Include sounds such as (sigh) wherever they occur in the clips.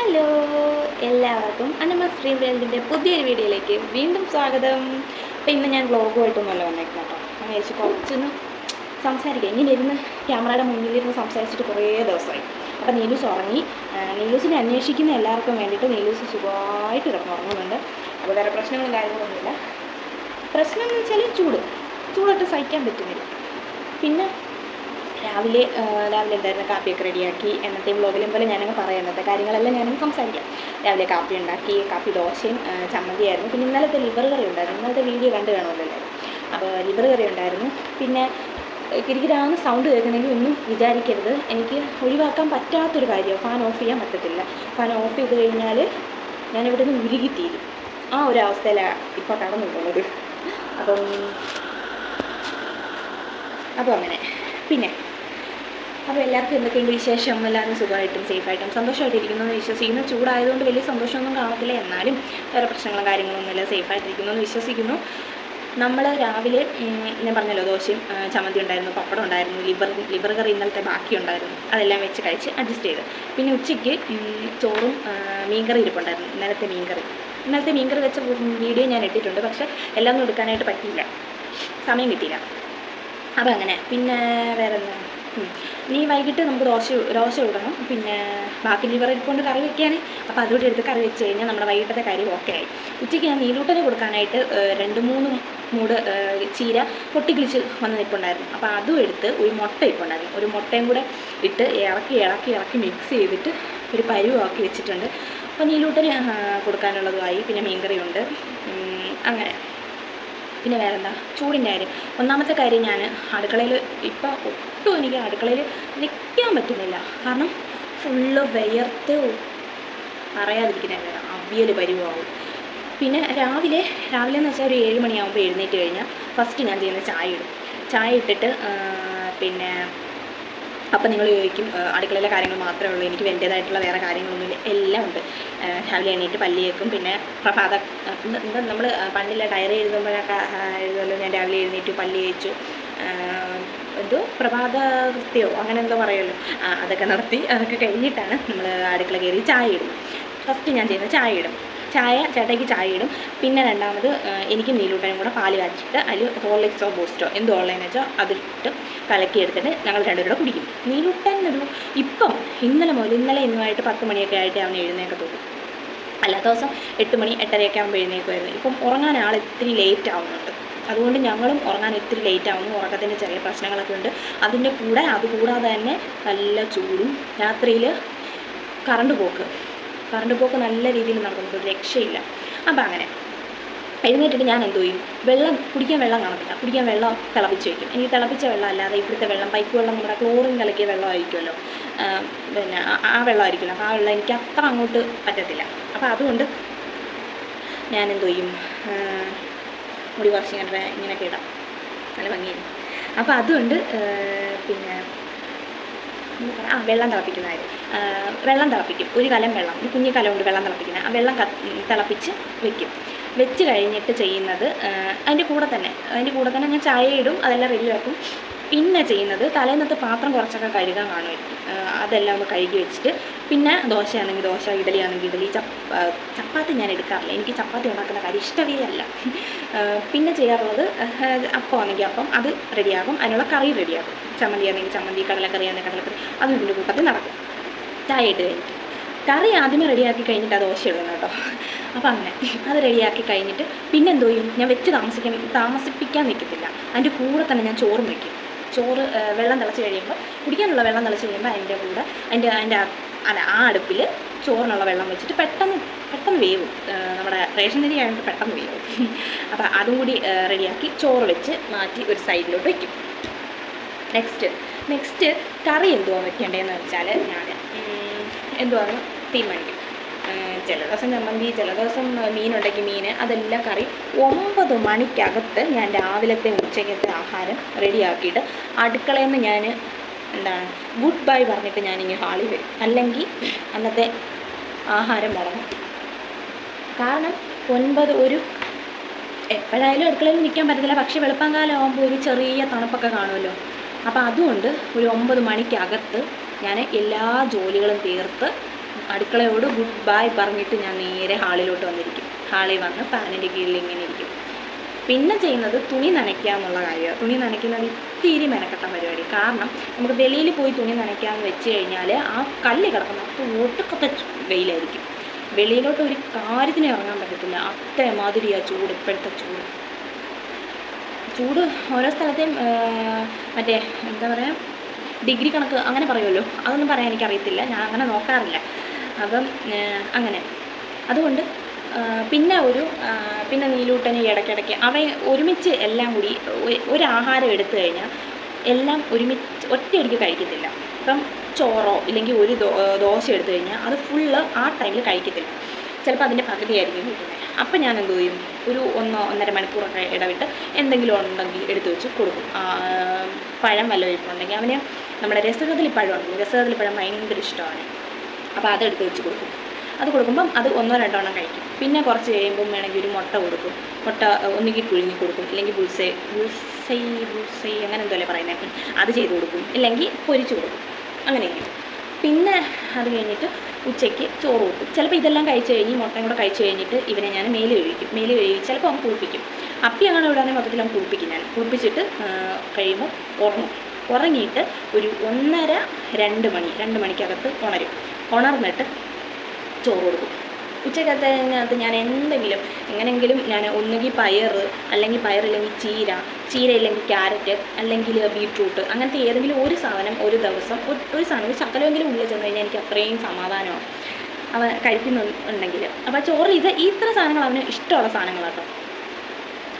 Hello എല്ലാവർക്കും അനമ stream വേൾഡിന്റെ പുതിയൊരു വീഡിയോയിലേക്ക് വീണ്ടും സ്വാഗതം. അപ്പോൾ ഇന്ന് ഞാൻ വ്ളോഗുമായിട്ടൊന്നുമല്ല വന്നേക്കുന്നത് കേട്ടോ. ഞാൻ വിചാരിച്ചു കുറച്ചൊന്ന് സംസാരിക്കാം. ഇങ്ങനെ ഇരുന്ന് ക്യാമറയുടെ മുന്നിലിരുന്ന് സംസാരിച്ചിട്ട് കുറേ ദിവസമായി. അപ്പോൾ നീലൂസ് ഉറങ്ങി. നീലൂസിനെ അന്വേഷിക്കുന്ന എല്ലാവർക്കും വേണ്ടിയിട്ട് നീലൂസ് സുഖമായിട്ട് കിടന്ന് ഉറങ്ങുന്നുണ്ട്. അപ്പോൾ വേറെ പ്രശ്നങ്ങളും കാര്യങ്ങളൊന്നുമില്ല. പ്രശ്നം എന്ന് വെച്ചാൽ ചൂട്. ചൂടൊട്ട് സഹിക്കാൻ പറ്റുന്നില്ല. പിന്നെ രാവിലെ രാവിലെ എന്തായിരുന്നു കാപ്പിയൊക്കെ റെഡിയാക്കി എന്നത്തെ വ്ളോഗിലും പോലെ ഞാനങ്ങ് പറയാം. എന്നത്തെ കാര്യങ്ങളെല്ലാം ഞാനങ്ങ് സംസാരിക്കാം. രാവിലെ കാപ്പി ഉണ്ടാക്കി കാപ്പി ദോശയും ചമ്മന്തിയായിരുന്നു പിന്നെ ഇന്നലത്തെ ലിവർ കറി ഉണ്ടായിരുന്നു. ഇന്നലത്തെ വീഡിയോ കണ്ടു കാണുമല്ലോ അപ്പോൾ ലിവർ കറി ഉണ്ടായിരുന്നു. പിന്നെ കിരികിരാന്ന് സൗണ്ട് കേൾക്കുന്നെങ്കിൽ ഒന്നും വിചാരിക്കരുത്. എനിക്ക് ഒഴിവാക്കാൻ പറ്റാത്തൊരു കാര്യമാണ് ഫാൻ ഓഫ് ചെയ്യാൻ പറ്റത്തില്ല. ഫാൻ ഓഫ് ചെയ്ത് കഴിഞ്ഞാൽ ഞാനിവിടെ നിന്ന് ഉരുകിത്തീരും. ആ ഒരു അവസ്ഥയിലാണ് ഇപ്പോൾ കടന്നു പോകുന്നത്. അപ്പം അപ്പോൾ അങ്ങനെ. പിന്നെ അപ്പോൾ എല്ലാവർക്കും എന്തൊക്കെയുണ്ട് വിശേഷം? എല്ലാവരും സുഖമായിട്ടും സേഫായിട്ടും സന്തോഷമായിട്ടിരിക്കുന്നു എന്ന് വിശ്വസിക്കുന്നു. ചൂടായതുകൊണ്ട് വലിയ സന്തോഷമൊന്നും കാണത്തില്ല. എന്നാലും വേറെ പ്രശ്നങ്ങളും കാര്യങ്ങളൊന്നുമില്ല സേഫായിട്ടിരിക്കുന്നു എന്ന് വിശ്വസിക്കുന്നു. നമ്മൾ രാവിലെ ഞാൻ പറഞ്ഞല്ലോ ദോശയും ചമ്മന്തി ഉണ്ടായിരുന്നു പപ്പടം ഉണ്ടായിരുന്നു ലിവർ ലിവർ കറി ഇന്നലത്തെ ബാക്കി ഉണ്ടായിരുന്നു. അതെല്ലാം വെച്ച് കഴിച്ച് അഡ്ജസ്റ്റ് ചെയ്ത്. പിന്നെ ഉച്ചയ്ക്ക് ചോറും മീൻകറി ഇരിപ്പുണ്ടായിരുന്നു. ഇന്നലത്തെ മീൻകറി. ഇന്നലത്തെ മീൻകറി വെച്ച വീഡിയോ ഞാൻ ഇട്ടിട്ടുണ്ട്. പക്ഷേ എല്ലാം ഒന്നും എടുക്കാനായിട്ട് പറ്റിയില്ല. സമയം കിട്ടിയില്ല. അപ്പം അങ്ങനെ പിന്നെ വേറെ എന്താ. ഇനി വൈകിട്ട് നമുക്ക് ദോശ ദോശ ഇടണം പിന്നെ ബാക്കി ലിവർ ഇരിപ്പുണ്ട് കറി വെക്കാൻ അപ്പോൾ അതുകൂടി എടുത്ത് കറി വെച്ച് കഴിഞ്ഞാൽ നമ്മുടെ വൈകിട്ടത്തെ കറി ഓക്കെ ആയി. ഉച്ചയ്ക്ക് ഞാൻ നീലൂട്ടന് കൊടുക്കാനായിട്ട് രണ്ട് മൂന്ന് മൂട് ചീര പൊട്ടിക്കിളിച്ച് വന്ന് നിൽപ്പുണ്ടായിരുന്നു. അപ്പോൾ അതും എടുത്ത് ഒരു മുട്ട ഇപ്പുണ്ടായിരുന്നു ഒരു മുട്ടയും കൂടെ ഇട്ട് ഇളക്കി ഇളക്കി ഇളക്കി മിക്സ് ചെയ്തിട്ട് ഒരു പരുവാക്കി വെച്ചിട്ടുണ്ട്. അപ്പോൾ നീലൂട്ടന് കൊടുക്കാനുള്ളതുമായി പിന്നെ മീൻകറിയുണ്ട്. കറിയുണ്ട് അങ്ങനെ. പിന്നെ വേറെ എന്താ ചൂടിന്റെ കാര്യം. ഒന്നാമത്തെ കാര്യം ഞാൻ അടുക്കളയിൽ ഇപ്പോൾ ഒട്ടും എനിക്ക് അടുക്കളയിൽ നിൽക്കാൻ പറ്റുന്നില്ല. കാരണം ഫുള്ള് വിയർത്ത് പറയാതിരിക്കുന്ന വേണം അവിയൽ പരിവാവും. പിന്നെ രാവിലെ രാവിലെ എന്ന് വെച്ചാൽ ഒരു ഏഴ് മണിയാകുമ്പോൾ എഴുന്നേറ്റ് കഴിഞ്ഞാൽ ഫസ്റ്റ് ഞാൻ ചെയ്യുന്ന ചായ ഇടും. ചായ ഇട്ടിട്ട് പിന്നെ അപ്പം നിങ്ങൾ ചോദിക്കും അടുക്കളയിലെ കാര്യങ്ങൾ മാത്രമേ ഉള്ളൂ എനിക്ക് എന്റേതായിട്ടുള്ള വേറെ കാര്യങ്ങളൊന്നുമില്ല എല്ലാം ഉണ്ട്. രാവിലെ എണീറ്റ് പല്ലി വെക്കും. പിന്നെ പ്രഭാത നമ്മൾ പണ്ടില്ല ഡയറി എഴുതുമ്പോഴൊക്കെ എഴുതുമല്ലോ ഞാൻ രാവിലെ എഴുന്നേറ്റ് പല്ലി കഴിച്ചു എന്തോ പ്രഭാത കൃത്യമോ അങ്ങനെ എന്തോ പറയുമല്ലോ. അതൊക്കെ നടത്തി അതൊക്കെ കഴിഞ്ഞിട്ടാണ് നമ്മൾ അടുക്കള കയറി ചായ ഇടും ഫസ്റ്റ് ഞാൻ ചെയ്യുന്ന ചായ ഇടും. ചായ ചേട്ടയ്ക്ക് ചായ ഇടും. പിന്നെ രണ്ടാമത് എനിക്ക് നീലൂട്ടനും കൂടെ പാൽ കാച്ചിട്ട് അതിൽ ഹോർലിക്സോ ബൂസ്റ്റോ എന്തോ ഓൺലൈൻ വെച്ചോ അതിട്ട് കലക്കി എടുത്തിട്ട് ഞങ്ങൾ രണ്ടുപേരും കൂടെ കുടിക്കും. നീലൂട്ടൻ ഒരു ഇപ്പം ഇന്നലെ മുതൽ ഇന്നലെ ഇന്നുമായിട്ട് പത്ത് മണിയൊക്കെ ആയിട്ട് അവൻ എഴുന്നേക്കത്തുള്ളൂ അല്ലാത്ത ദിവസം എട്ട് മണി എട്ടരയൊക്കെ ആകുമ്പോൾ എഴുന്നേക്കുമായിരുന്നു ഇപ്പം ഉറങ്ങാൻ ആൾ ഇത്തിരി ലേറ്റ് ആവുന്നുണ്ട്. അതുകൊണ്ട് ഞങ്ങളും ഉറങ്ങാൻ ഇത്തിരി ലേറ്റ് ആവുന്നു. ഉറക്കത്തിന്റെ ചെറിയ പ്രശ്നങ്ങളൊക്കെ ഉണ്ട്. അതിന്റെ കൂടെ അതുകൂടാതെ തന്നെ നല്ല ചൂടും. രാത്രിയിൽ കറണ്ട് പോക്ക്. കറണ്ട് പോക്ക് നല്ല രീതിയിൽ നടക്കുന്നത് രക്ഷയില്ല. അപ്പം അങ്ങനെ. എഴുന്നേറ്റിട്ട് ഞാൻ എന്തു ചെയ്യും? വെള്ളം കുടിക്കാൻ വെള്ളം കാണത്തില്ല. കുടിക്കാൻ വെള്ളം തിളപ്പിച്ച് വയ്ക്കും എനിക്ക് തിളപ്പിച്ച വെള്ളം അല്ലാതെ ഇവിടുത്തെ വെള്ളം പൈപ്പ് വെള്ളം നമ്മുടെ ക്ലോറിൻ കലക്കിയ വെള്ളമായിരിക്കുമല്ലോ. പിന്നെ ആ- വെള്ളമായിരിക്കുമല്ലോ. അപ്പോൾ ആ വെള്ളം എനിക്ക് അത്ര അങ്ങോട്ട് പറ്റത്തില്ല. അപ്പോൾ അതുകൊണ്ട് ഞാൻ എന്തു ചെയ്യും? മുടി കുറച്ച് ഇങ്ങനെ ഇങ്ങനെയൊക്കെ ഇടാം. നല്ല ഭംഗിയാണ് അപ്പോൾ അതുകൊണ്ട് പിന്നെ പറയുക ആ വെള്ളം തിളപ്പിക്കുന്ന കാര്യം വെള്ളം തിളപ്പിക്കും. ഒരു കലം വെള്ളം ഒരു കുഞ്ഞു കലം കൊണ്ട് വെള്ളം തിളപ്പിക്കുന്നത്. ആ വെള്ളം തിളപ്പിച്ച് വെക്കും. വെച്ച് കഴിഞ്ഞിട്ട് ചെയ്യുന്നത് അതിന്റെ കൂടെ തന്നെ അതിന്റെ കൂടെ തന്നെ ഞാൻ ചായ ഇടും അതെല്ലാം റെഡിയാക്കും പിന്നെ ചെയ്യുന്നത് തലേന്നത്തെ പാത്രം കുറച്ചൊക്കെ കഴുകാൻ കാണുമായിരിക്കും. അതെല്ലാം ഒന്ന് കഴുകി വെച്ചിട്ട് പിന്നെ ദോശയാണെങ്കിൽ ദോശ ഇഡലി ആണെങ്കിൽ ഇഡലി ചപ്പ് ചപ്പാത്തി ഞാൻ എടുക്കാറില്ല. എനിക്ക് ചപ്പാത്തി ഉണ്ടാക്കുന്ന കാര്യം ഇഷ്ടമേ അല്ല പിന്നെ ചെയ്യാറുള്ളത് അപ്പം ആണെങ്കിൽ അപ്പം അത് റെഡിയാകും. അതിനുള്ള കറി റെഡിയാകും. ചമ്മന്തി ആണെങ്കിൽ ചമ്മന്തി കടലക്കറി ആണെങ്കിൽ കടലക്കറി അതും ഇതിന്റെ കൂട്ടത്തിൽ നടക്കും. ചായ ഇട്ട് കഴിഞ്ഞിട്ട് കറി ആദ്യമേ റെഡിയാക്കി കഴിഞ്ഞിട്ട് ആ ദോശ ഇടണം കേട്ടോ. അപ്പോൾ അങ്ങനെ. അത് റെഡിയാക്കി കഴിഞ്ഞിട്ട് പിന്നെ എന്തോ ചെയ്യും? ഞാൻ വെച്ച് താമസിക്കാൻ താമസിപ്പിക്കാൻ നിൽക്കത്തില്ല. അതിന്റെ കൂടെ തന്നെ ഞാൻ ചോറും വയ്ക്കും ചോറ് വെള്ളം തിളച്ച് കഴിയുമ്പോൾ കുടിക്കാനുള്ള വെള്ളം തിളച്ച് കഴിയുമ്പോൾ അതിന്റെ കൂടെ അതിന്റെ അതിന്റെ അല്ല ആ അടുപ്പിൽ ചോറിനുള്ള വെള്ളം വെച്ചിട്ട് പെട്ടെന്ന് പെട്ടെന്ന് വേവും. നമ്മുടെ റേഷൻ അരി ആയതുകൊണ്ട് പെട്ടെന്ന് വേവും. (laughs) അപ്പോൾ അതും കൂടി റെഡിയാക്കി ചോറ് വെച്ച് മാറ്റി ഒരു സൈഡിലോട്ട് വയ്ക്കും നെക്സ്റ്റ് നെക്സ്റ്റ് കറി എന്തുവാ വെക്കേണ്ടതെന്ന് വെച്ചാൽ ഞാൻ എന്തുവാണ് തീരുമാനിക്കും. ചില ദിവസം ചമ്മന്തി ചില ദിവസം മീനുണ്ടെങ്കിൽ മീൻ അതെല്ലാം കറി ഒമ്പത് മണിക്കകത്ത് ഞാൻ രാവിലത്തെ ഉച്ചയ്ക്കത്തെ ആഹാരം റെഡിയാക്കിയിട്ട് അടുക്കളയിൽ നിന്ന് ഞാൻ എന്താണ് ഗുഡ് ബൈ പറഞ്ഞിട്ട് ഞാനിങ്ങനെ ഹാളിൽ വരും. അല്ലെങ്കിൽ അന്നത്തെ ആഹാരം മുടങ്ങും കാരണം ഒൻപത് ഒരു എപ്പോഴായാലും അടുക്കളയിൽ നിൽക്കാൻ പറ്റത്തില്ല. പക്ഷേ വെളുപ്പാങ്കാലം ആകുമ്പോൾ ഒരു ചെറിയ തണുപ്പൊക്കെ കാണുമല്ലോ. അപ്പോൾ അതുകൊണ്ട് ഒരു ഒമ്പത് മണിക്കകത്ത് ഞാൻ എല്ലാ ജോലികളും തീർത്ത് അടുക്കളയോട് ഗുഡ് ബൈ പറഞ്ഞിട്ട് ഞാൻ നേരെ ഹാളിലോട്ട് വന്നിരിക്കും. ഹാളിൽ വന്ന് ഫാനിന്റെ കീഴിൽ ഇങ്ങനെ ഇരിക്കും. പിന്നെ ചെയ്യുന്നത് തുണി നനയ്ക്കുക എന്നുള്ള കാര്യമാണ് തുണി നനയ്ക്കുന്നത് ഇത്തിരി മെനക്കെട്ട പരിപാടി. കാരണം നമുക്ക് വെളിയിൽ പോയി തുണി നനയ്ക്കാമെന്ന് വെച്ച് കഴിഞ്ഞാൽ ആ കല്ല് കിടക്കുന്ന അപ്പോൾ ഒട്ടുക്കത്തെ വെയിലായിരിക്കും. വെളിയിലോട്ട് ഒരു കാര്യത്തിന് ഇറങ്ങാൻ പറ്റത്തില്ല. അത്രമാതിരി ആ ചൂട് ഇപ്പോഴത്തെ ചൂട്. ചൂട് ഓരോ സ്ഥലത്തെയും മറ്റേ എന്താ പറയുക ഡിഗ്രി കണക്ക് അങ്ങനെ പറയുമല്ലോ. അതൊന്നും പറയാൻ എനിക്കറിയത്തില്ല. ഞാൻ അങ്ങനെ നോക്കാറില്ല. അപ്പം അങ്ങനെ. അതുകൊണ്ട് പിന്നെ ഒരു പിന്നെ നീലൂട്ടനെ ഇടയ്ക്കിടയ്ക്ക് അവ ഒരുമിച്ച് എല്ലാം കൂടി ഒരു ആഹാരം എടുത്തു കഴിഞ്ഞാൽ എല്ലാം ഒരുമിച്ച് ഒറ്റയടിക്ക് കഴിക്കത്തില്ല. ഇപ്പം ചോറോ ഇല്ലെങ്കിൽ ഒരു ദോശ എടുത്തു കഴിഞ്ഞാൽ അത് ഫുള്ള് ആ ടൈമിൽ കഴിക്കത്തില്ല. ചിലപ്പോൾ അതിന്റെ പകുതിയായിരിക്കും കിട്ടുന്നത്. അപ്പം ഞാൻ എന്ത് ചെയ്യും? ഒരു ഒന്നോ ഒന്നര മണിക്കൂറൊക്കെ ഇടവിട്ട് എന്തെങ്കിലും ഉണ്ടെങ്കിൽ എടുത്തു വെച്ച് കൊടുക്കും. പഴം വല്ലതും ഇരിപ്പുണ്ടെങ്കിൽ അവന് നമ്മുടെ രസകദളി പഴം ഉണ്ടല്ലോ രസകദളി പഴം ഭയങ്കര ഇഷ്ടമാണ്. അപ്പോൾ അത് എടുത്ത് വെച്ച് കൊടുക്കും. അത് കൊടുക്കുമ്പം അത് ഒന്നോ രണ്ടോ എണ്ണം കഴിക്കും. പിന്നെ കുറച്ച് കഴിയുമ്പം വേണമെങ്കിൽ ഒരു മുട്ട കൊടുക്കും. മുട്ട ഒന്നുകിൽ പുഴുങ്ങി കൊടുക്കും. ഇല്ലെങ്കിൽ ബുൾസൈ ബുൾസൈ ബുൾസൈ അങ്ങനെ എന്തോ പറയുന്നത് അത് ചെയ്ത് കൊടുക്കും. ഇല്ലെങ്കിൽ പൊരിച്ച് കൊടുക്കും. അങ്ങനെയൊക്കെ പിന്നെ അത് കഴിഞ്ഞിട്ട് ഉച്ചയ്ക്ക് ചോറ് കൊടുക്കും. ചിലപ്പോൾ ഇതെല്ലാം കഴിച്ച് കഴിഞ്ഞ് മുട്ടയും കൂടെ കഴിച്ച് കഴിഞ്ഞിട്ട് ഇവനെ ഞാൻ മേൽ കഴിക്കും മേൽ കഴിക്കും ചിലപ്പോൾ അവൻ കുളിപ്പിക്കും. അപ്പി അങ്ങനെ വിടാണെങ്കിൽ മൊത്തത്തിൽ അവൻ കുളിപ്പിക്കും ഞാൻ. കുളിപ്പിച്ചിട്ട് കഴിയുമ്പോൾ ഉറങ്ങും. ഉറങ്ങിയിട്ട് ഒരു ഒന്നര രണ്ട് മണി രണ്ട് മണിക്കകത്ത് ഉണരും. ഉണർന്നിട്ട് ചോറ് കൊടുക്കും. ഉച്ചക്കകത്ത് ഞാൻ എന്തെങ്കിലും എങ്ങനെയെങ്കിലും ഞാൻ ഒന്നുകിൽ പയർ അല്ലെങ്കിൽ പയറില്ലെങ്കിൽ ചീര ചീര ഇല്ലെങ്കിൽ ക്യാരറ്റ് അല്ലെങ്കിൽ ബീട്രൂട്ട് അങ്ങനത്തെ ഏതെങ്കിലും ഒരു സാധനം ഒരു ദിവസം ഒരു- സാധനം ശക്കലമെങ്കിലും ഉള്ളിൽ ചെന്ന് കഴിഞ്ഞാൽ എനിക്ക് അത്രയും സമാധാനമാണ് അവൻ കഴിക്കുന്നുണ്ടെങ്കിൽ അപ്പോൾ ചോറിൽ ഇത് ഇത്ര സാധനങ്ങൾ അവന് ഇഷ്ടമുള്ള സാധനങ്ങളാട്ടോ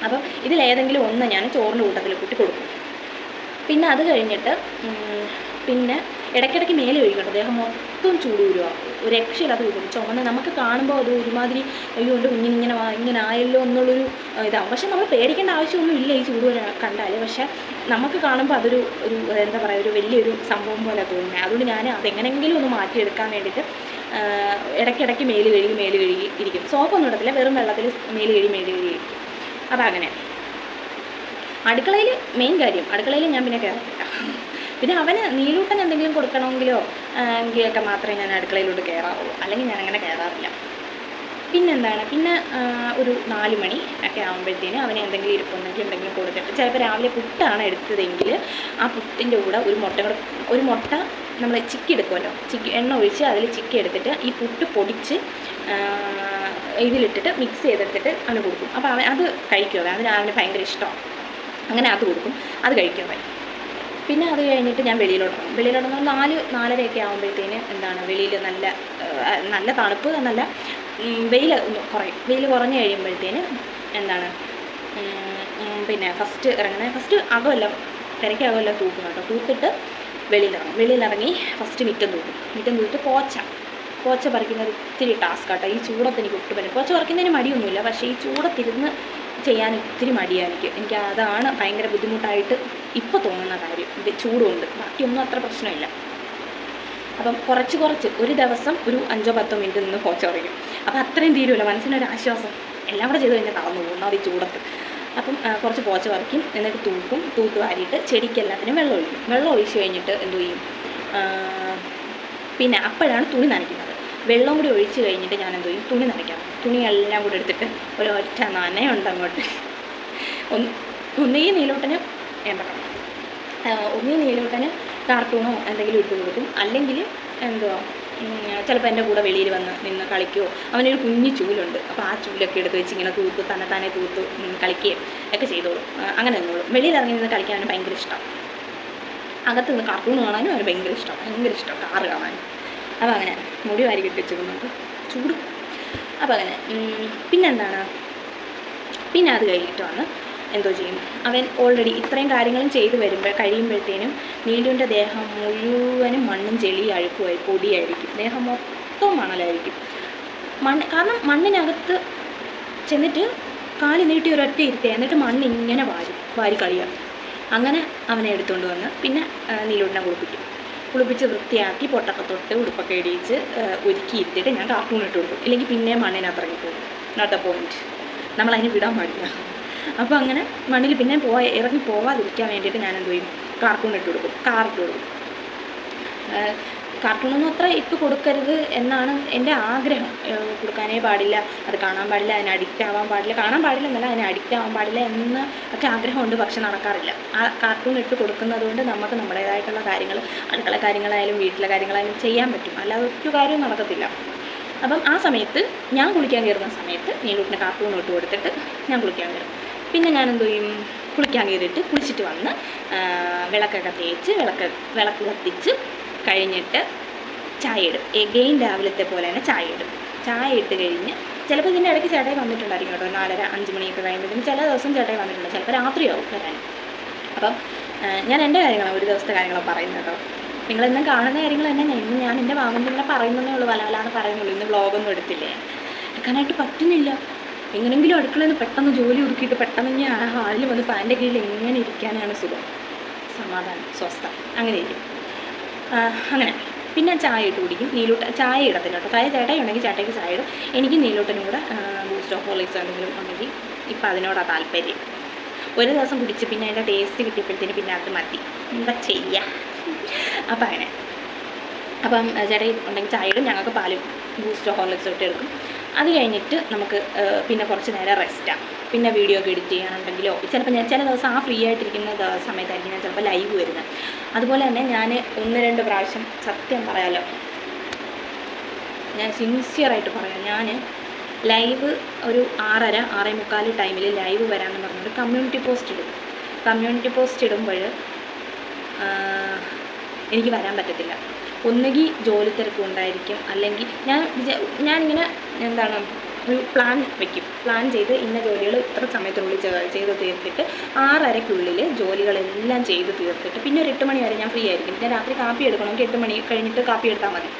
അപ്പം ഇതിലേതെങ്കിലും ഒന്ന് ഞാൻ ചോറിന്റെ കൂട്ടത്തിൽ കൂട്ടി കൊടുക്കും. പിന്നെ അത് കഴിഞ്ഞിട്ട് പിന്നെ ഇടയ്ക്കിടയ്ക്ക് മേലെ ഒഴിക്കണം ദേഹം മൊത്തം ചൂട് വരുക ഒരു രക്ഷയില്ലാത്ത വീട് ചുമന്ന് നമുക്ക് കാണുമ്പോൾ അത് ഒരുമാതിരി അയ്യോ എന്റെ കുഞ്ഞിന് ഇങ്ങനെ ഇങ്ങനെ ആയല്ലോ എന്നുള്ളൊരു ഇതാവും പക്ഷെ നമ്മൾ പേടിക്കേണ്ട ആവശ്യമൊന്നും ഇല്ല ഈ ചൂട് കണ്ടാൽ പക്ഷേ നമുക്ക് കാണുമ്പോൾ അതൊരു ഒരു എന്താ പറയുക ഒരു വലിയൊരു സംഭവം പോലെ തോന്നുന്നത് അതുകൊണ്ട് ഞാൻ അതെങ്ങനെങ്കിലും ഒന്ന് മാറ്റിയെടുക്കാൻ വേണ്ടിയിട്ട് ഇടയ്ക്കിടയ്ക്ക് മേൽ കഴുകി മേൽ കഴുകി ഇരിക്കും. സോപ്പൊന്നും ഇടത്തില്ല. വെറും വെള്ളത്തിൽ മേൽ കഴുകി മേൽ കഴുകി ഇരിക്കും. അതങ്ങനെ. അടുക്കളയിൽ മെയിൻ കാര്യം. അടുക്കളയിൽ ഞാൻ പിന്നെ കയറത്തില്ല പിന്നെ അവന് നീലൂട്ടൻ എന്തെങ്കിലും കൊടുക്കണമെങ്കിലോ എങ്കിലൊക്കെ മാത്രമേ ഞാൻ അടുക്കളയിലോട്ട് കയറാറുള്ളൂ അല്ലെങ്കിൽ ഞാൻ അങ്ങനെ കയറാറില്ല. പിന്നെന്താണ്? പിന്നെ ഒരു നാല് മണി ഒക്കെ ആകുമ്പോഴത്തേന് അവന് എന്തെങ്കിലും ഇരിപ്പുണ്ടെങ്കിൽ എന്തെങ്കിലും കൊടുത്തിട്ട് ചിലപ്പോൾ രാവിലെ പുട്ടാണ് എടുത്തതെങ്കിൽ ആ പുട്ടിന്റെ കൂടെ ഒരു മുട്ട കൂടെ ഒരു മുട്ട നമ്മൾ ചിക്കി എടുക്കുമല്ലോ. ചിക്കി എണ്ണ ഒഴിച്ച് അതിൽ ചിക്കി എടുത്തിട്ട് ഈ പുട്ട് പൊടിച്ച് ഇതിലിട്ടിട്ട് മിക്സ് ചെയ്തെടുത്തിട്ട് അവന് കൊടുക്കും. അപ്പോൾ അവൻ അത് കഴിക്കും അവൻ അതിന് അവന് ഭയങ്കര ഇഷ്ടമാണ്. അങ്ങനെ അത് കൊടുക്കും. അത് കഴിക്കും അവൻ പിന്നെ അത് കഴിഞ്ഞിട്ട് ഞാൻ വെളിയിലോട്ട് വെളിയിലോട്ട് നാല് നാലരയൊക്കെ ആകുമ്പോഴത്തേന് എന്താണ് വെളിയിൽ നല്ല നല്ല തണുപ്പ് എന്നല്ല വെയിൽ കുറയും. വെയിൽ കുറഞ്ഞു കഴിയുമ്പോഴത്തേന് എന്താണ് പിന്നെ ഫസ്റ്റ് ഇറങ്ങുന്നത് ഫസ്റ്റ് അകമെല്ലാം തിരക്കകമെല്ലാം തൂക്കും കേട്ടോ. തൂത്തിട്ട് വെളിയിലിറങ്ങും. വെളിയിലിറങ്ങി ഫസ്റ്റ് മിറ്റം തൂക്കും. മിറ്റം തൂത്തിട്ട് പോച്ച. പോച്ച പറിക്കുന്നത് ഒത്തിരി ടാസ്ക് കേട്ടോ. ഈ ചൂടത്ത് എനിക്ക് ഒട്ടും പറ്റും പോച്ച പറിക്കുന്നതിന് മടിയൊന്നുമില്ല. പക്ഷേ ഈ ചൂടത്തിരുന്ന് ചെയ്യാൻ ഒത്തിരി മടിയാണ് എനിക്ക്. അതാണ് ഭയങ്കര ബുദ്ധിമുട്ടായിട്ട് ഇപ്പോൾ തോന്നുന്ന കാര്യം. ചൂടുകൊണ്ട് ബാക്കിയൊന്നും അത്ര പ്രശ്നമില്ല. അപ്പം കുറച്ച് കുറച്ച് ഒരു ദിവസം ഒരു അഞ്ചോ പത്തോ മിനിറ്റ് നിന്ന് പോച്ച പറിക്കും അപ്പോൾ അത്രയും തീരുമല്ലോ മനസ്സിനൊരു ആശ്വാസം. എല്ലാം കൂടെ ചെയ്ത് കഴിഞ്ഞാൽ തളർന്നു പോകുന്നു അത് ഈ ചൂടത്ത്. അപ്പം കുറച്ച് പോച്ച പറിക്കും എന്നിട്ട് തൂക്കും. തൂത്ത് വാരിയിട്ട് ചെടിക്ക് എല്ലാത്തിനും വെള്ളം ഒഴിക്കും. വെള്ളം ഒഴിച്ച് കഴിഞ്ഞിട്ട് എന്തു ചെയ്യും? പിന്നെ അപ്പോഴാണ് തുണി നനയ്ക്കുന്നത്. വെള്ളം കൂടി ഒഴിച്ച് കഴിഞ്ഞിട്ട് ഞാൻ എന്തു ചെയ്യും? തുണി നനയ്ക്കാം തുണി കൂടെ എടുത്തിട്ട് ഒരൊറ്റ നനയുണ്ട് അങ്ങോട്ട്. ഒന്ന് ഒന്നീ നീലോട്ടന് എന്താ ഒന്നീ നീലോട്ടന് കാർട്ടൂണോ എന്തെങ്കിലും ഇട്ട് കൊടുക്കും. അല്ലെങ്കിൽ എന്തോ ചിലപ്പോൾ എന്റെ കൂടെ വെളിയിൽ വന്ന് നിന്ന് കളിക്കുകയോ അവനൊരു കുഞ്ഞു ചൂലുണ്ട്. അപ്പോൾ ആ ചൂലൊക്കെ എടുത്ത് വെച്ച് ഇങ്ങനെ തൂത്ത് തന്നെ തന്നെ തൂത്ത് കളിക്കുകയും ഒക്കെ ചെയ്തോളും. അങ്ങനെ നിന്നോളും. വെളിയിൽ ഇറങ്ങി നിന്ന് കളിക്കാൻ അവന് ഭയങ്കര ഇഷ്ടം. അകത്ത് നിന്ന് കാർട്ടൂൺ കാണാനും അവന് ഭയങ്കര ഇഷ്ടം. ഭയങ്കര ഇഷ്ടം. കാറ് കാണാനും. അപ്പോൾ അങ്ങനെ മുടി വാരി കെട്ടി വെച്ചിരുന്നുണ്ട് ചൂട് അപ്പോൾ അങ്ങനെ പിന്നെന്താണ്? പിന്നെ അത് കഴിഞ്ഞിട്ട് വന്ന് എന്തോ ചെയ്യും. അവൻ ഓൾറെഡി ഇത്രയും കാര്യങ്ങളും ചെയ്തു വരുമ്പോൾ കഴിയുമ്പോഴത്തേനും നീലുവിന്റെ ദേഹം മുഴുവനും മണ്ണും ചെളി അഴുക്കുമായി പൊടിയായിരിക്കും. ദേഹം മൊത്തം മണലായിരിക്കും. മണ്ണ് കാരണം മണ്ണിനകത്ത് ചെന്നിട്ട് കാൽ നീട്ടി ഒരൊറ്റ ഇരുത്തുക എന്നിട്ട് മണ്ണ് ഇങ്ങനെ വാരി വാരി കളിയാണ് അങ്ങനെ അവനെ എടുത്തുകൊണ്ട് വന്ന് പിന്നെ നീലൂടിനെ കുളിപ്പിക്കും. കുളിപ്പിച്ച് വൃത്തിയാക്കി പൊട്ടൊക്കെ തൊട്ട് ഉടുപ്പൊക്കെ ഇടിയിച്ച് ഒരുക്കി ഇരുത്തിയിട്ട് ഞാൻ കാർട്ടൂൺ ഇട്ട് കൊടുക്കും. ഇല്ലെങ്കിൽ പിന്നെ മണ്ണിനകത്ത് ഇറങ്ങിപ്പോകും. നോട്ട് എ പോയിന്റ് നമ്മളതിന് വിടാൻ പാടില്ല. അപ്പോൾ അങ്ങനെ മണ്ണിൽ പിന്നെ പോയ ഇറങ്ങി പോവാതിരിക്കാൻ വേണ്ടിയിട്ട് ഞാൻ എന്ത് ചെയ്യും? കാർട്ടൂൺ ഇട്ട് കൊടുക്കും. കാർ കൊടുക്കും. കാർട്ടൂണൊന്നും അത്ര ഇട്ട് കൊടുക്കരുത് എന്നാണ് എന്റെ ആഗ്രഹം. കൊടുക്കാനേ പാടില്ല. അത് കാണാൻ പാടില്ല അതിന് അഡിക്റ്റ് ആവാൻ പാടില്ല. കാണാൻ പാടില്ല എന്നല്ല അതിന് അഡിക്റ്റ് ആവാൻ പാടില്ല എന്ന് ഒക്കെ ആഗ്രഹമുണ്ട് പക്ഷെ നടക്കാറില്ല. ആ കാർട്ടൂൺ ഇട്ട് കൊടുക്കുന്നത് കൊണ്ട് നമുക്ക് നമ്മുടേതായിട്ടുള്ള കാര്യങ്ങൾ അടുക്കള കാര്യങ്ങളായാലും വീട്ടിലെ കാര്യങ്ങളായാലും ചെയ്യാൻ പറ്റും. അല്ലാതെ ഒരു കാര്യവും നടക്കത്തില്ല. അപ്പം ആ സമയത്ത് ഞാൻ കുളിക്കാൻ കയറുന്ന സമയത്ത് നീലൂട്ടിന് കാർട്ടൂൺ ഇട്ട് കൊടുത്തിട്ട് ഞാൻ കുളിക്കാൻ കയറും. പിന്നെ ഞാൻ എന്ത് ചെയ്യും? കുളിക്കാൻ കയറിയിട്ട് കുളിച്ചിട്ട് വന്ന് വിളക്കൊക്കെ തേച്ച് വിളക്ക് വിളക്ക് കത്തിച്ച് കഴിഞ്ഞിട്ട് ചായ ഇടും എഗെയിൻ രാവിലത്തെ പോലെ തന്നെ ചായ ഇടും ചായ ഇട്ട് കഴിഞ്ഞ് ചിലപ്പോൾ ഇതിന്റെ ഇടയ്ക്ക് ചേട്ടായി വന്നിട്ടുണ്ടായിരിക്കും കേട്ടോ. നാലര അഞ്ച് മണിയൊക്കെ കഴിയുമ്പോഴത്തേക്കും ചില ദിവസം ചേട്ടായി വന്നിട്ടുണ്ട്. ചിലപ്പോൾ രാത്രിയാവും വരാൻ. അപ്പം ഞാൻ എന്റെ കാര്യങ്ങളാണ് ഒരു ദിവസത്തെ കാര്യങ്ങളാണ് പറയുന്നത് കേട്ടോ. നിങ്ങളെന്നും കാണുന്ന കാര്യങ്ങൾ തന്നെ ഞാൻ ഇന്ന് ഞാൻ എന്റെ ഭാഗം ഇങ്ങനെ പറയുന്നതേ ഉള്ളൂ. വല പറയുന്നുള്ളൂ. ഇന്ന് വ്ളോഗൊന്നും എടുത്തില്ലേ? എടുക്കാനായിട്ട് പറ്റുന്നില്ല. എങ്ങനെങ്കിലും അടുക്കളയിൽ പെട്ടെന്ന് ജോലി ഒതുക്കിയിട്ട് പെട്ടെന്ന് ഞാൻ ആ ഹാളിൽ വന്ന് ഫാന്റെ കീഴിൽ എങ്ങനെ ഇരിക്കാനാണ് സുഖം. സമാധാനം. സ്വസ്ഥ. അങ്ങനെ ഇരിക്കും. അങ്ങനെ. പിന്നെ ചായ ഇട്ട് കുടിക്കും. നീലൂട്ട ചായ ഇടത്തില്ല കേട്ടോ. ചായ ചേട്ടായി ഉണ്ടെങ്കിൽ ചേട്ടയ്ക്ക് ചായ ഇടും. എനിക്ക് നീലൂട്ടനും കൂടെ ബൂസ്റ്റോ ഹോളിക്സ് എന്തെങ്കിലും ഉണ്ടെങ്കിൽ ഇപ്പം അതിനോടാ താല്പര്യം. ഒരു ദിവസം കുടിച്ച് പിന്നെ അതിന്റെ ടേസ്റ്റ് കിട്ടിയപ്പോഴത്തേന് പിന്നെ അത് മതി. എന്താ ചെയ്യുക അപ്പം അങ്ങനെ. അപ്പം ചേട്ടൻ ഉണ്ടെങ്കിൽ ചായ ഇടും. ഞങ്ങൾക്ക് പാലും ബൂസ്റ്റോ ഹോർലിക്സോ ഇട്ട് എടുക്കും അത് കഴിഞ്ഞിട്ട് നമുക്ക് പിന്നെ കുറച്ച് നേരം റെസ്റ്റാണ് പിന്നെ വീഡിയോ ഒക്കെ എഡിറ്റ് ചെയ്യാനുണ്ടെങ്കിലോ ചിലപ്പോൾ ഞാൻ ചില ദിവസം ആ ഫ്രീ ആയിട്ടിരിക്കുന്ന സമയത്തായിരിക്കും ഞാൻ ചിലപ്പോൾ ലൈവ് വരുന്നത്. അതുപോലെ തന്നെ ഞാൻ ഒന്ന് രണ്ട് പ്രാവശ്യം സത്യം പറയാലോ ഞാൻ സിൻസിയറായിട്ട് പറയാം. ഞാൻ ലൈവ് ഒരു ആറര ആറേ മുക്കാൽ ടൈമിൽ ലൈവ് വരാമെന്ന് പറഞ്ഞിട്ട് കമ്മ്യൂണിറ്റി പോസ്റ്റ് ഇടും. കമ്മ്യൂണിറ്റി പോസ്റ്റ് ഇടുമ്പോൾ എനിക്ക് വരാൻ പറ്റത്തില്ല. ഒന്നുകിൽ ജോലി തിരക്കും ഉണ്ടായിരിക്കും. അല്ലെങ്കിൽ ഞാൻ ഞാനിങ്ങനെ എന്താണ് ഒരു പ്ലാൻ വയ്ക്കും പ്ലാൻ ചെയ്ത് ഇന്ന ജോലികൾ ഇത്ര സമയത്തിനുള്ളിൽ ചെയ്ത് തീർത്തിട്ട് ആറരയ്ക്കുള്ളിൽ ജോലികളെല്ലാം ചെയ്ത് തീർത്തിട്ട് പിന്നെ ഒരു എട്ട് മണി വരെ ഞാൻ ഫ്രീ ആയിരിക്കും. പിന്നെ രാത്രി കാപ്പി എടുക്കണമെങ്കിൽ എട്ട് മണി കഴിഞ്ഞിട്ട് കാപ്പി എടുത്താൽ മതി.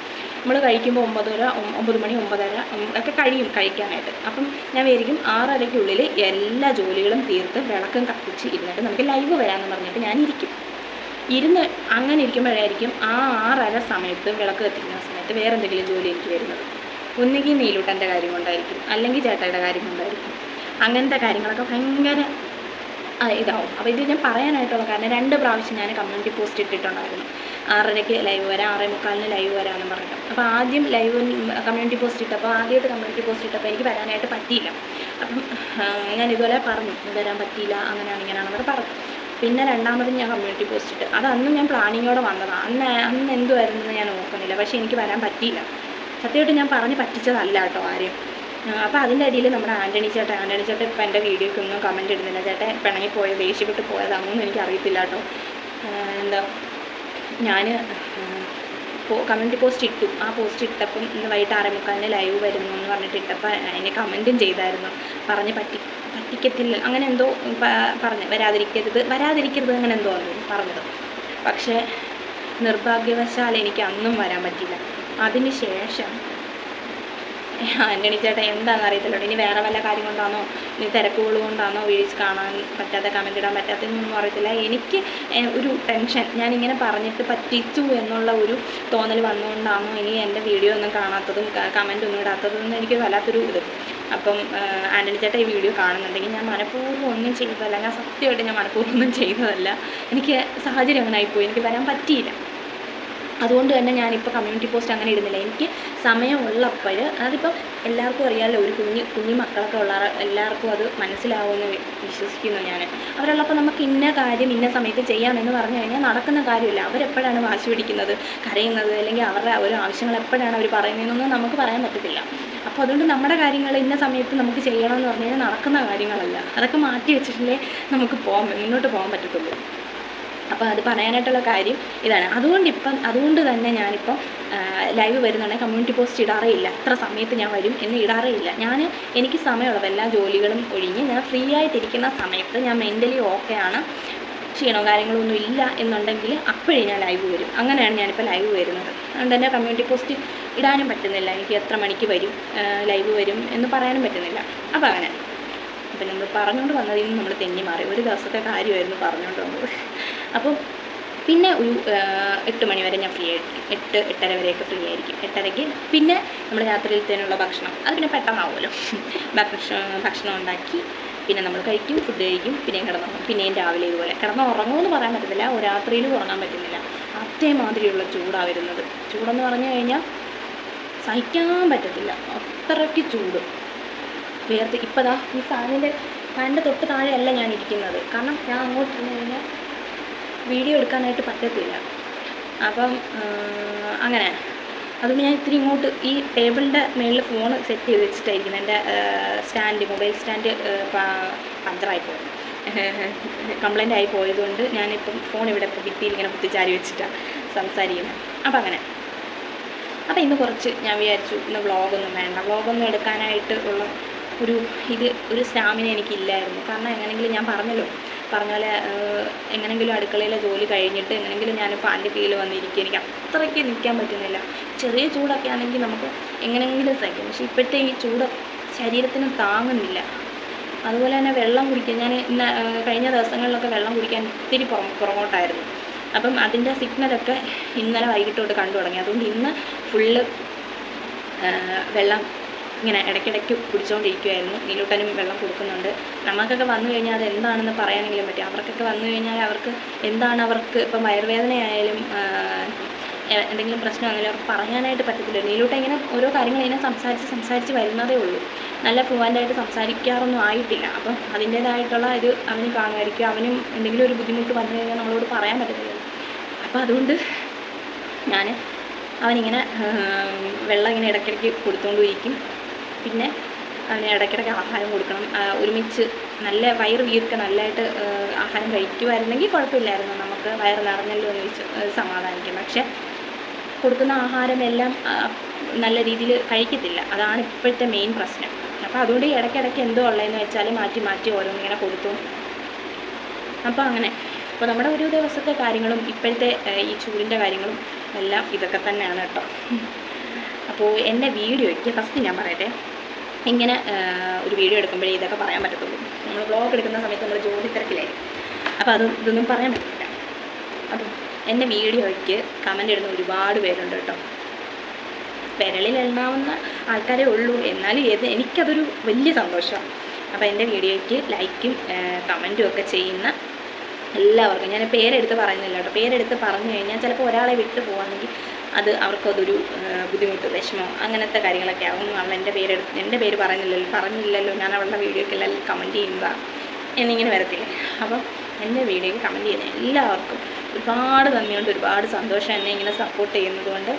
നമ്മൾ കഴിക്കുമ്പോൾ ഒമ്പതര ഒമ്പത് മണി ഒമ്പതര ഒക്കെ കഴിയും കഴിക്കാനായിട്ട്. അപ്പം ഞാൻ വിചാരിക്കും ആറരയ്ക്കുള്ളിൽ എല്ലാ ജോലികളും തീർത്ത് വിളക്കും കത്തിച്ച് ഇരുന്നിട്ട് നമുക്ക് ലൈവ് വരാമെന്ന് പറഞ്ഞിട്ട് ഞാൻ ഇരിക്കും ഇരുന്ന് അങ്ങനെ ഇരിക്കുമ്പോഴായിരിക്കും ആ ആറര സമയത്ത് വിളക്ക് കത്തിക്കുന്ന സമയത്ത് വേറെ എന്തെങ്കിലും ജോലി എനിക്ക് വരുന്നത്. ഒന്നുകിൽ നീലൂട്ടന്റെ കാര്യം കൊണ്ടായിരിക്കും അല്ലെങ്കിൽ ചേട്ടായുടെ കാര്യം കൊണ്ടായിരിക്കും. അങ്ങനത്തെ കാര്യങ്ങളൊക്കെ ഭയങ്കര ഇതാവും. അപ്പോൾ ഇത് ഞാൻ പറയാനായിട്ടുള്ള കാരണം രണ്ട് പ്രാവശ്യം ഞാൻ കമ്മ്യൂണിറ്റി പോസ്റ്റ് ഇട്ടിട്ടുണ്ടായിരുന്നു. ആറരയ്ക്ക് ലൈവ് വരാം ആറേ മുക്കാലിന് ലൈവ് വരാമെന്ന് പറഞ്ഞിട്ട്. അപ്പോൾ ആദ്യം ലൈവ് കമ്മ്യൂണിറ്റി പോസ്റ്റ് ഇട്ടപ്പോൾ ആദ്യമായിട്ട് കമ്മ്യൂണിറ്റി പോസ്റ്റ് ഇട്ടപ്പോൾ എനിക്ക് വരാനായിട്ട് പറ്റിയില്ല. അപ്പം ഞാൻ ഇതുപോലെ പറഞ്ഞു വരാൻ പറ്റിയില്ല അങ്ങനെയാണ് ഇങ്ങനെയാണെന്നൊക്കെ പറഞ്ഞു. പിന്നെ രണ്ടാമത് ഞാൻ കമ്മ്യൂണിറ്റി പോസ്റ്റ് ഇട്ട്. അത് ഞാൻ പ്ലാനിങ്ങോടെ വന്നതാണ് അന്ന് അന്ന് എന്തുമായിരുന്നു ഞാൻ ഓർക്കുന്നില്ല. പക്ഷേ എനിക്ക് വരാൻ പറ്റിയില്ല. സത്യമായിട്ട് ഞാൻ പറഞ്ഞ് പറ്റിച്ചതല്ല കേട്ടോ ആരെയും. അപ്പോൾ അതിന്റെ അടിയിൽ നമ്മുടെ ആന്റണി ചേട്ടൻ ആന്റണി ചേട്ടൻ ഇപ്പം എന്റെ വീഡിയോയ്ക്ക് ഒന്നും കമന്റ് ഇടുന്നില്ല. ചേട്ടൻ പിണങ്ങി പോയ ദേഷ്യപ്പെട്ട് പോയതാണെന്നൊന്നും എനിക്ക് അറിയത്തില്ല കേട്ടോ. എന്താ ഞാൻ കമന്റ് പോസ്റ്റ് ഇട്ടു. ആ പോസ്റ്റ് ഇട്ടപ്പം ഇന്ന് വൈകിട്ട് ആറേ മുക്കാലിന് ലൈവ് വരുന്നു എന്ന് പറഞ്ഞിട്ട് ഇട്ടപ്പോൾ അതിന് കമന്റും ചെയ്തായിരുന്നു. പറഞ്ഞ് പറ്റി. പറ്റിക്കത്തില്ല അങ്ങനെ എന്തോ പറഞ്ഞു. വരാതിരിക്കരുത്. വരാതിരിക്കരുത് അങ്ങനെ എന്തോ പറഞ്ഞത്. പക്ഷേ നിർഭാഗ്യവശാൽ എനിക്ക് അന്നും വരാൻ പറ്റില്ല അതിനുശേഷം ആന്റണി ചേട്ടൻ എന്താണെന്ന് അറിയത്തില്ല ഇനി വേറെ വല്ല കാര്യം കൊണ്ടാണോ ഇനി തിരക്കുകൾ കൊണ്ടാണോ വീഴ്ച കാണാൻ പറ്റാത്ത കമന്റ് ഇടാൻ പറ്റാത്തതെന്നൊന്നും അറിയത്തില്ല. എനിക്ക് ഒരു ടെൻഷൻ. ഞാനിങ്ങനെ പറഞ്ഞിട്ട് പറ്റിച്ചു എന്നുള്ള ഒരു തോന്നൽ വന്നുകൊണ്ടാണോ ഇനി എന്റെ വീഡിയോ ഒന്നും കാണാത്തതും കമന്റ് ഒന്നും ഇടാത്തതും എനിക്ക് വല്ലാത്തൊരു ഇത്. അപ്പം ആന്റണി ചേട്ടാ ഈ വീഡിയോ കാണുന്നുണ്ടെങ്കിൽ ഞാൻ മനഃപൂർവം ഒന്നും ചെയ്തതല്ല ഞാൻ സത്യമായിട്ട് ഞാൻ മനഃപൂർവം ഒന്നും ചെയ്തതല്ല. എനിക്ക് സാഹചര്യം അങ്ങനെ ആയിപ്പോയി എനിക്ക് വരാൻ പറ്റിയില്ല. അതുകൊണ്ട് തന്നെ ഞാനിപ്പോൾ കമ്മ്യൂണിറ്റി പോസ്റ്റ് അങ്ങനെ ഇടുന്നില്ല. എനിക്ക് സമയമുള്ളപ്പോൾ അതിപ്പം എല്ലാവർക്കും അറിയാമല്ലോ ഒരു കുഞ്ഞ് കുഞ്ഞു മക്കളൊക്കെ ഉള്ള എല്ലാവർക്കും അത് മനസ്സിലാവുമെന്ന് വിശ്വസിക്കുന്നു ഞാൻ. അവരുള്ളപ്പോൾ നമുക്ക് ഇന്ന കാര്യം ഇന്ന സമയത്ത് ചെയ്യാമെന്ന് പറഞ്ഞു കഴിഞ്ഞാൽ നടക്കുന്ന കാര്യമില്ല. അവരെപ്പോഴാണ് വാശി പിടിക്കുന്നത്? കരയുന്നത്? അല്ലെങ്കിൽ അവരുടെ ഒരു ആവശ്യങ്ങൾ എപ്പോഴാണ് അവർ പറയുന്നതെന്നൊന്നും നമുക്ക് പറയാൻ പറ്റത്തില്ല. അപ്പോൾ അതുകൊണ്ട് നമ്മുടെ കാര്യങ്ങൾ ഇന്ന സമയത്ത് നമുക്ക് ചെയ്യണമെന്ന് പറഞ്ഞു കഴിഞ്ഞാൽ നടക്കുന്ന കാര്യങ്ങളല്ല. അതൊക്കെ മാറ്റി വെച്ചിട്ടില്ലേ നമുക്ക് പോകാൻ മുന്നോട്ട് പോകാൻ പറ്റത്തുള്ളൂ. അപ്പോൾ അത് പറയാനായിട്ടുള്ള കാര്യം ഇതാണ്. അതുകൊണ്ട് ഇപ്പം അതുകൊണ്ട് തന്നെ ഞാനിപ്പം ലൈവ് വരുന്നുണ്ടെങ്കിൽ കമ്മ്യൂണിറ്റി പോസ്റ്റ് ഇടാറേ ഇല്ല. എത്ര സമയത്ത് ഞാൻ വരും എന്ന് ഇടാറേ ഇല്ല. ഞാൻ എനിക്ക് സമയമുള്ളത് എല്ലാ ജോലികളും ഒഴിഞ്ഞ് ഞാൻ ഫ്രീ ആയിട്ടിരിക്കുന്ന സമയത്ത് ഞാൻ മെന്റലി ഓക്കെ ആണ്. ക്ഷീണോ കാര്യങ്ങളൊന്നും ഇല്ല എന്നുണ്ടെങ്കിൽ അപ്പോഴേ ഞാൻ ലൈവ് വരും. അങ്ങനെയാണ് ഞാനിപ്പോൾ ലൈവ് വരുന്നത്. അതുകൊണ്ട് തന്നെ കമ്മ്യൂണിറ്റി പോസ്റ്റ് ഇടാനും പറ്റുന്നില്ല. എനിക്ക് എത്ര മണിക്ക് വരും ലൈവ് വരും എന്ന് പറയാനും പറ്റുന്നില്ല. അപ്പോൾ അങ്ങനെ. അപ്പം നമ്മൾ പറഞ്ഞുകൊണ്ട് വന്നതിൽ നിന്ന് നമ്മൾ തെന്നി മാറി. ഒരു ദിവസത്തെ കാര്യമായിരുന്നു പറഞ്ഞുകൊണ്ട് വന്നത്. അപ്പം പിന്നെ ഒരു എട്ട് മണി വരെ ഞാൻ ഫ്രീ ആയിരിക്കും എട്ട് എട്ടര വരെയൊക്കെ ഫ്രീ ആയിരിക്കും. എട്ടരയ്ക്ക് പിന്നെ നമ്മൾ രാത്രിയിലത്തേനുള്ള ഭക്ഷണം. അത് പിന്നെ പെട്ടെന്നാവുമല്ലോ. (laughs) ഭക്ഷണം ഭക്ഷണം ഉണ്ടാക്കി പിന്നെ നമ്മൾ കഴിക്കും ഫുഡ് കഴിക്കും പിന്നെയും കിടന്നുറങ്ങും. പിന്നെയും രാവിലെ ഇതുപോലെ. കിടന്ന് ഉറങ്ങുമെന്ന് പറയാൻ പറ്റത്തില്ല. രാത്രിയിൽ ഉറങ്ങാൻ പറ്റുന്നില്ല. അതേമാതിരിയുള്ള ചൂടാണ് വരുന്നത്. ചൂടെന്ന് പറഞ്ഞു കഴിഞ്ഞാൽ സഹിക്കാൻ പറ്റത്തില്ല. അത്രയ്ക്ക് ചൂട്. വേർത്ത് ഇപ്പതാ ഈ ഫാനിന്റെ ഫാനിന്റെ തൊട്ട് താഴെയല്ല ഞാൻ ഇരിക്കുന്നത്. കാരണം ഞാൻ അങ്ങോട്ട് ഇരുന്ന് കഴിഞ്ഞാൽ വീഡിയോ എടുക്കാനായിട്ട് പറ്റത്തില്ല. അപ്പം അങ്ങനെ. അതുകൊണ്ട് ഞാൻ ഇത്തിരി ഇങ്ങോട്ട് ഈ ടേബിളിന്റെ മേളിൽ ഫോൺ സെറ്റ് ചെയ്ത് വെച്ചിട്ടായിരിക്കുന്നത് എന്റെ സ്റ്റാൻഡ് മൊബൈൽ സ്റ്റാൻഡ് പഞ്ചറായി പോയി കംപ്ലൈന്റ് ആയി പോയതുകൊണ്ട് ഞാനിപ്പം ഫോൺ ഇവിടെ ഇപ്പോൾ ഭിത്തിയിൽ ഇങ്ങനെ കുത്തിച്ചാരി വെച്ചിട്ടാണ് സംസാരിക്കുന്നത് അപ്പം അങ്ങനെ. അപ്പം ഇന്ന് കുറച്ച് ഞാൻ വിചാരിച്ചു ഇന്ന് വ്ളോഗൊന്നും വേണ്ട. വ്ളോഗൊന്നും എടുക്കാനായിട്ട് ഉള്ള ഒരു ഇത് ഒരു സ്റ്റാമിന എനിക്കില്ലായിരുന്നു. കാരണം എങ്ങനെയെങ്കിലും ഞാൻ പറഞ്ഞല്ലോ. പറഞ്ഞ പോലെ എങ്ങനെങ്കിലും അടുക്കളയിലെ ജോലി കഴിഞ്ഞിട്ട് എങ്ങനെങ്കിലും ഞാൻ ഫാന്റെ കീഴിൽ വന്നിരിക്കുക എനിക്ക് അത്രയ്ക്ക് നിൽക്കാൻ പറ്റുന്നില്ല. ചെറിയ ചൂടൊക്കെ ആണെങ്കിൽ നമുക്ക് എങ്ങനെങ്കിലും സഹിക്കും. പക്ഷേ ഇപ്പോഴത്തെ ഈ ചൂട് ശരീരത്തിന് താങ്ങുന്നില്ല. അതുപോലെ തന്നെ വെള്ളം കുടിക്കാൻ ഞാൻ ഇന്ന് കഴിഞ്ഞ ദിവസങ്ങളിലൊക്കെ വെള്ളം കുടിക്കാൻ ഇത്തിരി പുറം പുറകോട്ടായിരുന്നു. അപ്പം അതിന്റെ സിഗ്നലൊക്കെ ഇന്നലെ വൈകിട്ട് തൊട്ട് കണ്ടു തുടങ്ങി. അതുകൊണ്ട് ഇന്ന് ഫുള്ള് വെള്ളം ഇങ്ങനെ ഇടയ്ക്കിടയ്ക്ക് കുടിച്ചുകൊണ്ടിരിക്കുമായിരുന്നു നീലൂട്ടനും വെള്ളം കൊടുക്കുന്നുണ്ട്. നമുക്കൊക്കെ വന്നു കഴിഞ്ഞാൽ അത് എന്താണെന്ന് പറയാനെങ്കിലും പറ്റും. അവർക്കൊക്കെ വന്നു കഴിഞ്ഞാൽ അവർക്ക് എന്താണ് അവർക്ക് ഇപ്പം വയറുവേദനയായാലും എന്തെങ്കിലും പ്രശ്നം പ്രശ്നമാണെങ്കിലും അവർക്ക് പറയാനായിട്ട് പറ്റത്തില്ല. നീലൂട്ട ഇങ്ങനെ ഓരോ കാര്യങ്ങൾ ഇങ്ങനെ സംസാരിച്ച് സംസാരിച്ച് വരുന്നതേ ഉള്ളൂ. നല്ല ഫ്ലുവന്റായിട്ട് സംസാരിക്കാറൊന്നും ആയിട്ടില്ല. അപ്പം അതിന്റേതായിട്ടുള്ള ഇത് അവന് കാണുമായിരിക്കും. അവനും എന്തെങ്കിലും ഒരു ബുദ്ധിമുട്ട് വന്നു കഴിഞ്ഞാൽ നമ്മളോട് പറയാൻ പറ്റത്തില്ല. അപ്പോൾ അതുകൊണ്ട് ഞാൻ അവനിങ്ങനെ വെള്ളം ഇങ്ങനെ ഇടയ്ക്കിടയ്ക്ക് കൊടുത്തുകൊണ്ടിരിക്കും പിന്നെ അതിന് ഇടയ്ക്കിടയ്ക്ക് ആഹാരം കൊടുക്കണം. ഒരുമിച്ച് നല്ല വയറ് വീർക്ക നല്ലതായിട്ട് ആഹാരം കഴിക്കുമായിരുന്നെങ്കിൽ കുഴപ്പമില്ലായിരുന്നു. നമുക്ക് വയറ് നിറഞ്ഞല്ലോ എന്ന് വെച്ച് സമാധാനിക്കും. പക്ഷേ കൊടുക്കുന്ന ആഹാരമെല്ലാം എല്ലാം നല്ല രീതിയിൽ കഴിക്കത്തില്ല. അതാണ് ഇപ്പോഴത്തെ മെയിൻ പ്രശ്നം. അപ്പോൾ അതുകൊണ്ട് ഇടയ്ക്കിടയ്ക്ക് എന്തോ ഉള്ളതെന്ന് വെച്ചാൽ മാറ്റി മാറ്റി ഓരോന്നിങ്ങനെ കൊടുത്തു. അപ്പോൾ അങ്ങനെ. അപ്പോൾ നമ്മുടെ ഒരു ദിവസത്തെ കാര്യങ്ങളും ഇപ്പോഴത്തെ ഈ ചൂടിന്റെ കാര്യങ്ങളും എല്ലാം ഇതൊക്കെ തന്നെയാണ് കേട്ടോ. അപ്പോൾ എന്റെ വീഡിയോയ്ക്ക് ഫസ്റ്റ് ഞാൻ പറയട്ടെ. ഇങ്ങനെ ഒരു വീഡിയോ എടുക്കുമ്പോഴേ ഇതൊക്കെ പറയാൻ പറ്റത്തുള്ളൂ. നമ്മൾ വ്ളോഗ് എടുക്കുന്ന സമയത്ത് നമ്മൾ ജോലി തിരക്കിലായിരിക്കും. അപ്പോൾ അത് ഇതൊന്നും പറയാൻ പറ്റില്ല അപ്പോൾ എന്റെ വീഡിയോയ്ക്ക് കമന്റ് ഇടുന്ന ഒരുപാട് പേരുണ്ട് കേട്ടോ. വിരളിൽ എണ്ണാവുന്ന ആൾക്കാരേ ഉള്ളൂ. എന്നാലും ഏത് എനിക്കതൊരു വലിയ സന്തോഷമാണ് അപ്പോൾ എന്റെ വീഡിയോയ്ക്ക് ലൈക്കും കമന്റും ഒക്കെ ചെയ്യുന്ന എല്ലാവർക്കും. ഞാൻ പേരെടുത്ത് പറയുന്നില്ല കേട്ടോ. പേരെടുത്ത് പറഞ്ഞു കഴിഞ്ഞാൽ ചിലപ്പോൾ ഒരാളെ വിട്ടു പോകുകയാണെങ്കിൽ അത് അവർക്കതൊരു ബുദ്ധിമുട്ട് വിഷമം അങ്ങനത്തെ കാര്യങ്ങളൊക്കെ ആവും അവൻ എന്റെ പേരെടുത്ത് എന്റെ പേര് പറഞ്ഞില്ലല്ലോ പറഞ്ഞില്ലല്ലോ ഞാൻ അവളുടെ വീഡിയോക്കെല്ലാം കമന്റ് ചെയ്യുന്നതാണ് എന്നിങ്ങനെ വരത്തില്ലേ. അപ്പം എന്റെ വീഡിയോയ്ക്ക് കമന്റ് ചെയ്യുന്ന എല്ലാവർക്കും ഒരുപാട് നന്ദിയുണ്ട് ഒരുപാട് സന്തോഷം എന്നെ ഇങ്ങനെ സപ്പോർട്ട് ചെയ്യുന്നതുകൊണ്ട്.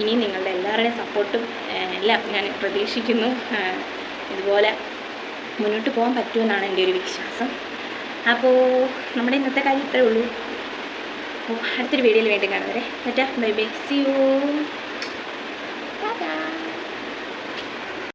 ഇനിയും നിങ്ങളുടെ എല്ലാവരുടെയും സപ്പോർട്ടും എല്ലാം ഞാൻ പ്രതീക്ഷിക്കുന്നു. ഇതുപോലെ മുന്നോട്ട് പോകാൻ പറ്റുമെന്നാണ് എന്റെ ഒരു വിശ്വാസം. അപ്പോൾ നമ്മുടെ ഇന്നത്തെ കാര്യം ഇത്രയേ ഉള്ളൂ. അപ്പോൾ അടുത്തൊരു വീഡിയോയിൽ വീണ്ടും കാണുന്നവരെ. മറ്റേ ബൈ ബൈ. See U